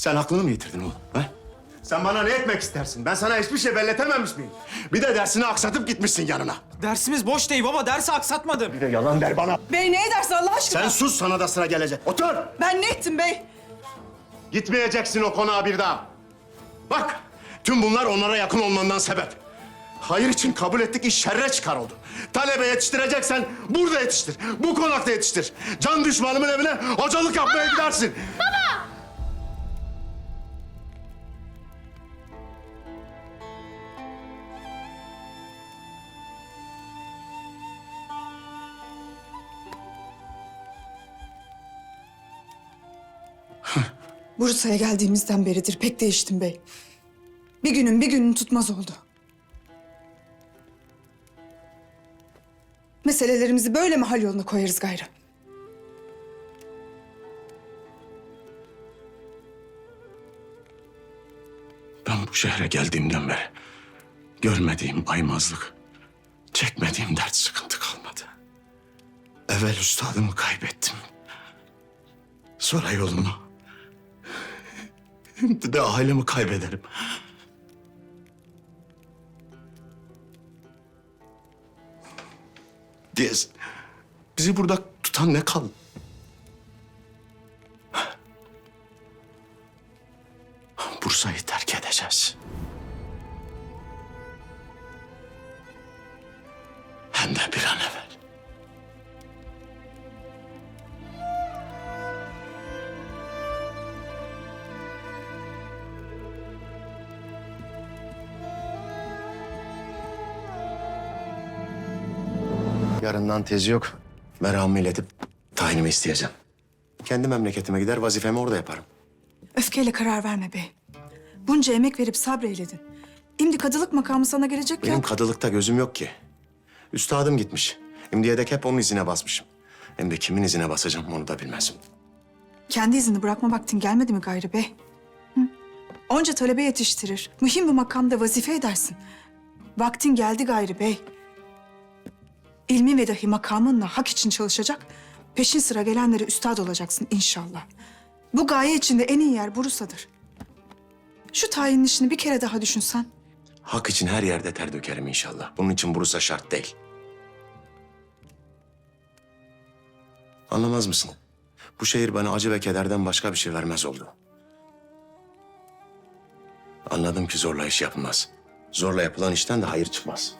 Sen aklını mı yitirdin oğlum? Ha? Sen bana ne etmek istersin? Ben sana hiçbir şey belletememiş miyim? Bir de dersini aksatıp gitmişsin yanına. Dersimiz boş değil baba. Dersi aksatmadım. Bir de yalan der bana. Bey ne edersin Allah aşkına? Sen sus sana da sıra gelecek. Otur. Ben ne ettim bey? Gitmeyeceksin o konağa bir daha. Bak, tüm bunlar onlara yakın olmandan sebep. Hayır için kabul ettik, iş şerre çıkar oldu. Talebe yetiştireceksen burada yetiştir. Bu konakta yetiştir. Can düşmanımın evine hocalık yapmaya gidersin. Bursa'ya geldiğimizden beridir pek değiştim bey. Bir günün bir günün tutmaz oldu. Meselelerimizi böyle mi hal yoluna koyarız gayrı? Ben bu şehre geldiğimden beri görmediğim aymazlık, çekmediğim dert sıkıntı kalmadı. Evvel üstadımı kaybettim. Sonra yolumu. Şimdi de ailemi kaybederim. Diye bizi burada tutan ne kaldı? Bursa'yı terk edeceğiz. Hem de bir Yarından tezi yok. Meramımı iletip tayinimi isteyeceğim. Kendi memleketime gider vazifemi orada yaparım. Öfkeyle karar verme bey. Bunca emek verip sabreyledin. Şimdi kadılık makamı sana gelecek Benim ya. kadılıkta gözüm yok ki. Üstadım gitmiş. Şimdiye dek hep onun izine basmışım. Hem de kimin izine basacağım onu da bilmezim. Kendi izini bırakma vaktin gelmedi mi gayrı bey? Hı? Onca talebe yetiştirir. Mühim bir makamda vazife edersin. Vaktin geldi gayrı bey. İlmi ve dahi makamınla hak için çalışacak, peşin sıra gelenlere üstad olacaksın inşallah. Bu gaye içinde en iyi yer Bursa'dır. Şu tayinin işini bir kere daha düşünsen. Hak için her yerde ter dökerim inşallah. Bunun için Bursa şart değil. Anlamaz mısın? Bu şehir bana acı ve kederden başka bir şey vermez oldu. Anladım ki zorla iş yapılmaz. Zorla yapılan işten de hayır çıkmaz.